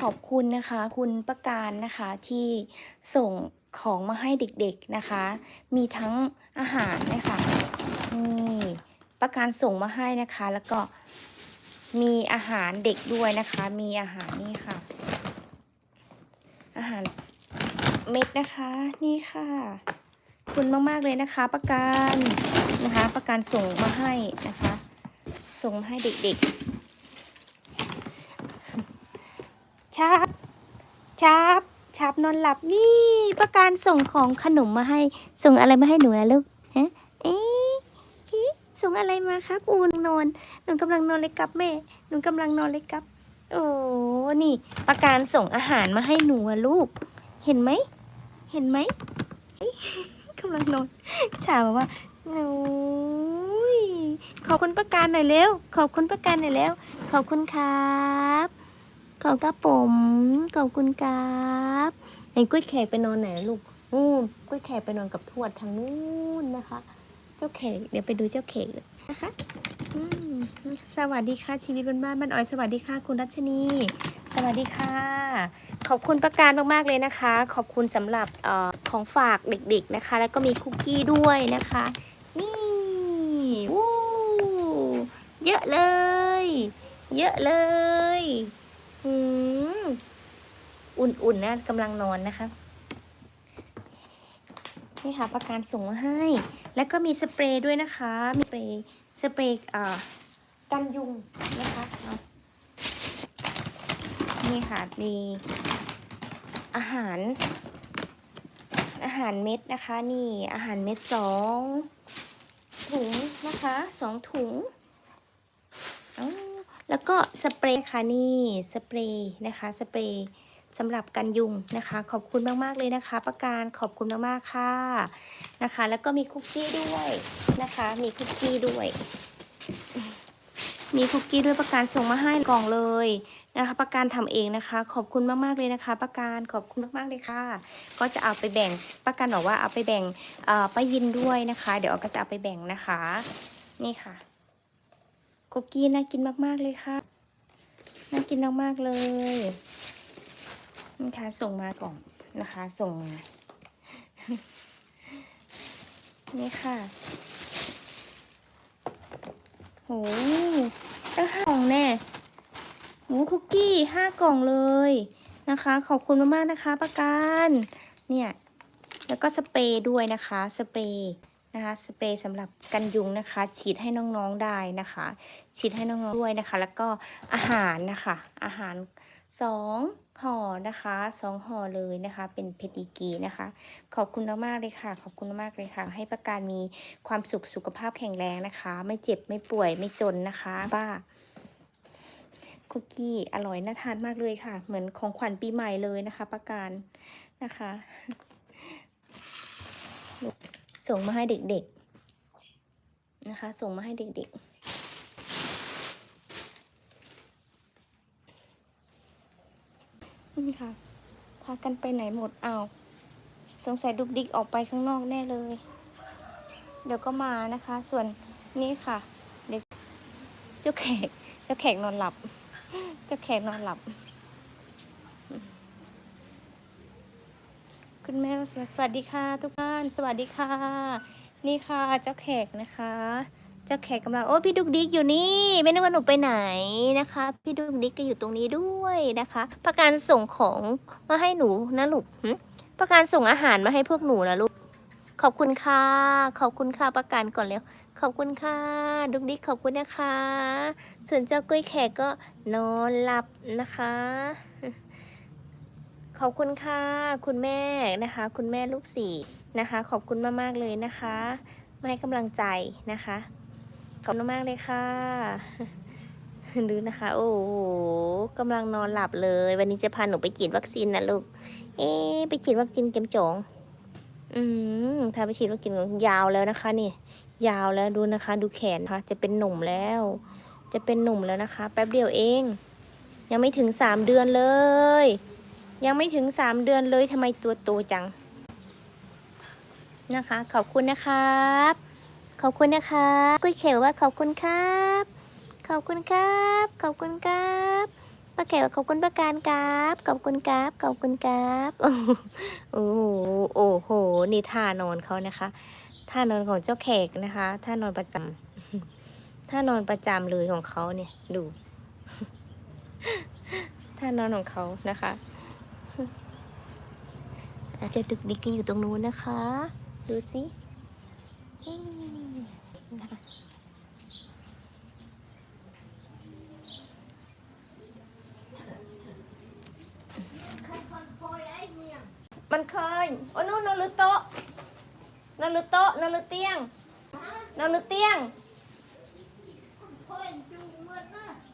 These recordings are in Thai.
ขอบคุณนะคะ คุณประการนะคะที่ส่งของมาให้เด็กๆนะคะ มีทั้งอาหารนะคะนี่ประการส่งมาให้นะคะ แล้วก็มีอาหารเด็กด้วยนะคะ มีอาหารนี่ค่ะ อาหารเม็ดนะคะนี่ค่ะคุณมากๆเลยนะคะ ประการนะคะ ประการส่งมาให้นะคะ ส่งให้เด็กๆ ชับชับชับนอนหลับนี่ประการส่งของขนมมาให้ ส่งอะไรมาให้หนูนะลูกฮะเอ๊ะคิส่งอะไรมาครับอูนนอนหนูกำลังนอนเลยครับแม่หนูกำลังนอนเลยครับ โอ้นี่ประการส่งอาหารมาให้หนูลูก เห็นไหมเห็นไหมกำลังนอนชาบอกว่าหนูขอบคุณประการหน่อยเร็ว ขอบคุณประการหน่อยแล้ว ขอบคุณครับ ขอบครับผม ขอบคุณครับไอ้กล้วยแขกไปนอนไหนลูกนู่นกล้วยแขกไปนอนกับทวดทางนู้นนะคะ เจ้าแขกเดี๋ยวไปดูเจ้าแขกเลยนะคะสวัสดีค่ะชีวิตบนบ้านบ้านอ้อยสวัสดีค่ะคุณรัชนี สวัสดีค่ะ ขอบคุณประการมากๆเลยนะคะ ขอบคุณสำหรับออของฝากเด็กๆนะคะ แล้วก็มีคุกกี้ด้วยนะคะ นี่วู้เยอะเลย เยอะเลย อืมอุ่นๆนะกำลังนอนนะคะ นี่ค่ะประการส่งมาให้ แล้วก็มีสเปรย์ด้วยนะคะ มีสเปรย์สเปรย์อ่อกันยุงนะคะเอานี่ค่ะมีอาหาร อาหารเม็ดนะคะ นี่อาหารเม็ดสองถุงนะคะสองถุงอ้าว แล้วก็สเปรย์ค่ะนี่สเปรย์นะคะสเปรย์สำหรับกันยุงนะคะ ขอบคุณมาก ๆ เลยนะคะ ประการขอบคุณมาก ๆ ค่ะนะคะ แล้วก็มีคุกกี้ด้วยนะคะ มีคุกกี้ด้วย มีคุกกี้ด้วยประการส่งมาให้กล่องเลยนะคะ ประการทำเองนะคะ ขอบคุณมาก ๆ เลยนะคะ ประการขอบคุณมาก ๆ เลยค่ะ ก็จะเอาไปแบ่งประการบอกว่าเอาไปแบ่งป้ายินด้วยนะคะ เดี๋ยวก็จะเอาไปแบ่งนะคะ นี่ค่ะ คุกกี้น่ากินมาก ๆ เลยค่ะ น่ากินมาก ๆ เลยนี่ค่ะส่งมาก่อนนะคะ ส่งมา นี่ค่ะโหตั้งห้ากล่องแน่หมูคุกกี้ห้ากล่องเลยนะคะ ขอบคุณมาก ๆ นะคะ ประกัน เนี่ย แล้วก็สเปรย์ด้วยนะคะ สเปรย์ นะคะสเปรย์สำหรับกันยุงนะคะ ฉีดให้น้องๆได้นะคะ ฉีดให้น้องๆด้วยนะคะ แล้วก็อาหารนะคะ อาหารสองห่อนะคะสองห่อเลยนะคะ เป็นเพดิกีนะคะ ขอบคุณมากๆเลยค่ะ ขอบคุณมากเลยค่ะ ให้ประการมีความสุขสุขภาพแข็งแรงนะคะ ไม่เจ็บไม่ป่วยไม่จนนะคะบ้าคุกกี้อร่อยน่าทานมากเลยค่ะ เหมือนของขวัญปีใหม่เลยนะคะ ประการนะคะ ส่งมาให้เด็กๆนะคะ ส่งมาให้เด็กๆนี่ค่ะพากันไปไหนหมดเอาวสงสัยดุกดิกออกไปข้างนอกแน่เลย เดี๋ยวก็มานะคะ ส่วนนี่ค่ะ เด็กเจ้าแขก เจ้าแขกนอนหลับ เจ้าแขกนอนหลับ คุณแม่สวัสดีค่ะ ทุกท่าน สวัสดีค่ะ นี่ค่ะเจ้าแขกนะคะ เจ้าแขกกำลังโอ้พี่ดุกดิกอยู่นี่ ไม่นึกว่าหนูไปไหนนะคะ พี่ดุกดิกก็อยู่ตรงนี้ด้วยนะคะ ประการส่งของมาให้หนูนะลูกประการส่งอาหารมาให้พวกหนูนะลูก ขอบคุณค่ะ ขอบคุณค่ะประการก่อนเร็วขอบคุณค่ะ ดุกดิกขอบคุณนะคะ ส่วนเจ้ากล้วยแขกก็นอนหลับนะคะ ขอบคุณค่ะ คุณแม่นะคะ คุณแม่ลูกสี่นะคะ ขอบคุณมากๆเลยนะคะมาให้กำลังใจนะคะ ขอบคุณมากเลยค่ะดูนะคะ โอ้โหกำลังนอนหลับเลย วันนี้จะพาหนูไปฉีดวัคซีนนะลูก เอ๊ไปฉีดวัคซีนเข็มสองอืมถ้าไปฉีดวัคซีนยาวแล้วนะคะ นี่ ยาวแล้วดูนะคะ ดูแขนค่ะ จะเป็นหนุ่มแล้ว จะเป็นหนุ่มแล้วนะคะ แป๊บเดียวเอง ยังไม่ถึงสามเดือนเลย ยังไม่ถึงสามเดือนเลยทำไมตัวโตจัง นะคะ ขอบคุณนะครับ ขอบคุณนะคะกุ้ยเขียวว่าขอบคุณครับ ขอบคุณครับ ขอบคุณครับประแขกขอบคุณประการครับ ขอบคุณครับ ขอบคุณครับโอ้โหโอ้โหนี่ท่านอนเขานะคะท่านอนของเจ้าแขกนะคะท่านอนประจำท่านอนประจำเลยของเขาเนี่ยดูท่านอนของเขานะคะ อาจจะดึกดิกกันอยู่ตรงนู้นนะคะ ดูสิอืมนะคะมันเคย โอ้นู่นนอนหรือโต๊ะนอนหรือโต๊ะนอนหรือเตียงนอนหรือเตียง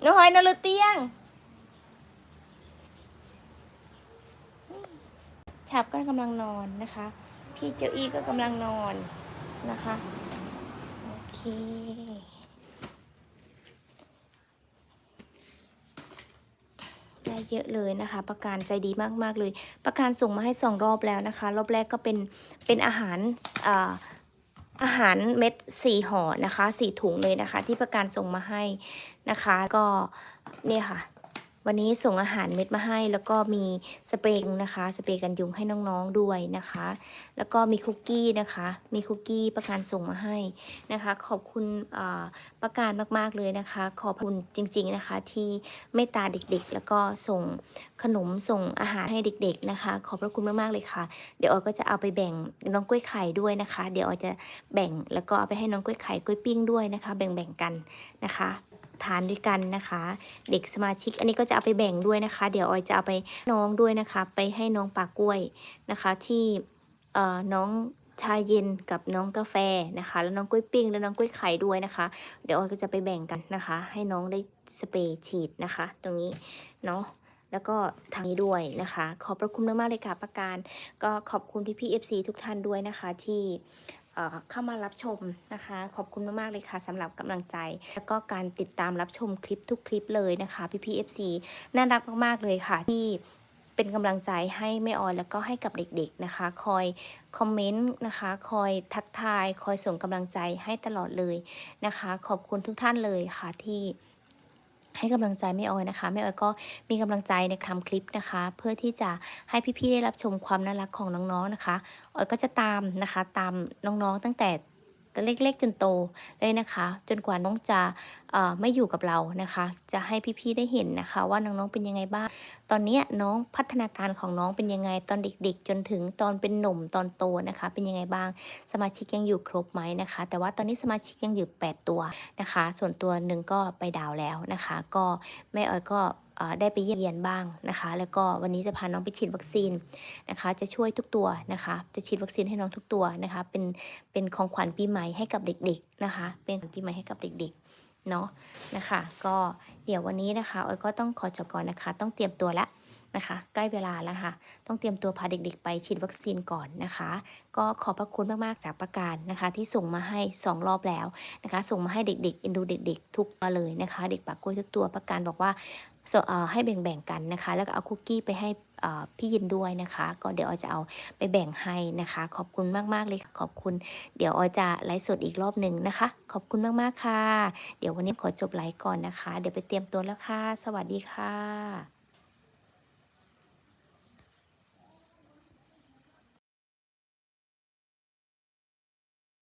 น้องหอยนอนหรือเตียง ชับก็กำลังนอนนะคะ พี่เจ้าอี้ก็กำลังนอนนะคะ โอเค ได้เยอะเลยนะคะ ประการใจดีมากๆเลย ประการส่งมาให้สองรอบแล้วนะคะ รอบแรกก็เป็นเป็นอาหารอ่าอาหารเม็ดสี่ห่อนะคะสี่ถุงเลยนะคะ ที่ประการส่งมาให้นะคะ ก็เนี่ยค่ะ วันนี้ส่งอาหารเม็ดมาให้ แล้วก็มีสเปรย์นะคะ สเปรย์กันยุงให้น้องๆด้วยนะคะ แล้วก็มีคุกกี้นะคะ มีคุกกี้ประการส่งมาให้นะคะ ขอบคุณประการมากๆเลยนะคะ ขอบคุณจริงๆนะคะ ที่เมตตาเด็กๆ แล้วก็ส่งขนมส่งอาหารให้เด็ก ๆนะคะ ขอบพระคุณมากๆเลยค่ะ เดี๋ยวออยก็จะเอาไปแบ่งน้องกล้วยไข่ด้วยนะคะ เดี๋ยวออยจะแบ่งแล้วก็เอาไปให้น้องกล้วยไข่กล้วยปิ้งด้วยนะคะ แบ่งๆกันนะคะ ทานด้วยกันนะคะ เด็กสมาชิกอันนี้ก็จะเอาไปแบ่งด้วยนะคะ เดี๋ยวออยจะเอาไปน้องด้วยนะคะ ไปให้น้องปากกล้วยนะคะ ที่เอ่อน้องชาเย็นกับน้องกาแฟนะคะ แล้วน้องกล้วยปิ้งแล้วน้องกล้วยไข่ด้วยนะคะ เดี๋ยวออยก็จะไปแบ่งกันนะคะ ให้น้องได้สเปรย์ฉีดนะคะ ตรงนี้เนาะแล้วก็ทางนี้ด้วยนะคะ ขอบพระคุณมากๆเลยค่ะประการ ก็ขอบคุณพี่พี่ๆ FC ทุกท่านด้วยนะคะ ที่ เข้ามารับชมนะคะ ขอบคุณมากๆเลยค่ะสำหรับกำลังใจ แล้วก็การติดตามรับชมคลิปทุกคลิปเลยนะคะพี่พี่ๆ FC น่ารักมากๆเลยค่ะที่เป็นกำลังใจให้แม่ออยแล้วก็ให้กับเด็กๆนะคะ คอยคอมเมนต์นะคะ คอยทักทาย คอยส่งกำลังใจให้ตลอดเลยนะคะ ขอบคุณทุกท่านเลยค่ะที่ ให้กำลังใจแม่ออยนะคะแม่ออยก็มีกำลังใจในทำคลิปนะคะ เพื่อที่จะให้พี่ๆได้รับชมความน่ารักของน้องๆนะคะออยก็จะตามนะคะ ตามน้องๆตั้งแต่ เล็ก ๆ จนโตเลยนะคะ จนกว่าน้องจะไม่อยู่กับเรานะคะ จะให้พี่ๆได้เห็นนะคะ ว่าน้องๆเป็นยังไงบ้าง ตอนนี้น้องพัฒนาการของน้องเป็นยังไงตอนเด็ก ๆ จนถึงตอนเป็นหนุ่มตอนโตนะคะ เป็นยังไงบ้าง สมาชิกยังอยู่ครบไหมนะคะ แต่ว่าตอนนี้สมาชิกยังอยู่ 8 ตัวนะคะ ส่วนตัวหนึ่งก็ไปดาวแล้วนะคะ ก็แม่ออยก็ ได้ไปเยี่ยมบ้างนะคะ แล้วก็วันนี้จะพาน้องไปฉีดวัคซีนนะคะ จะช่วยทุกตัวนะคะ จะฉีดวัคซีนให้น้องทุกตัวนะคะ เป็นเป็นของขวัญปีใหม่ให้กับเด็ก ๆนะคะ เป็นของขวัญปีใหม่ให้กับเด็กๆเนาะนะคะ ก็เดี๋ยววันนี้นะคะออยก็ต้องขอจบก่อนนะคะ ต้องเตรียมตัวแล้วนะคะใกล้เวลาแล้วค่ะ ต้องเตรียมตัวพาเด็กๆ ไปฉีดวัคซีนก่อนนะคะ ก็ขอบพระคุณมากๆจากประการนะคะ ที่ส่งมาให้ 2 รอบแล้วนะคะ ส่งมาให้เด็กๆเอ็นดูเด็ก ๆ ทุกตัวเลยนะคะ เด็กปากกล้วยทุกตัวประการบอกว่า ส่งเอ่อให้แบ่งๆกันนะคะ แล้วก็เอาคุกกี้ไปให้พี่ยินด้วยนะคะ ก็เดี๋ยวออจะเอาไปแบ่งให้นะคะ ขอบคุณมากๆเลยขอบคุณ เดี๋ยวออจะไลฟ์สดอีกรอบหนึ่งนะคะ ขอบคุณมากๆค่ะ เดี๋ยววันนี้ขอจบไลฟ์ก่อนนะคะ เดี๋ยวไปเตรียมตัวแล้วค่ะ สวัสดีค่ะ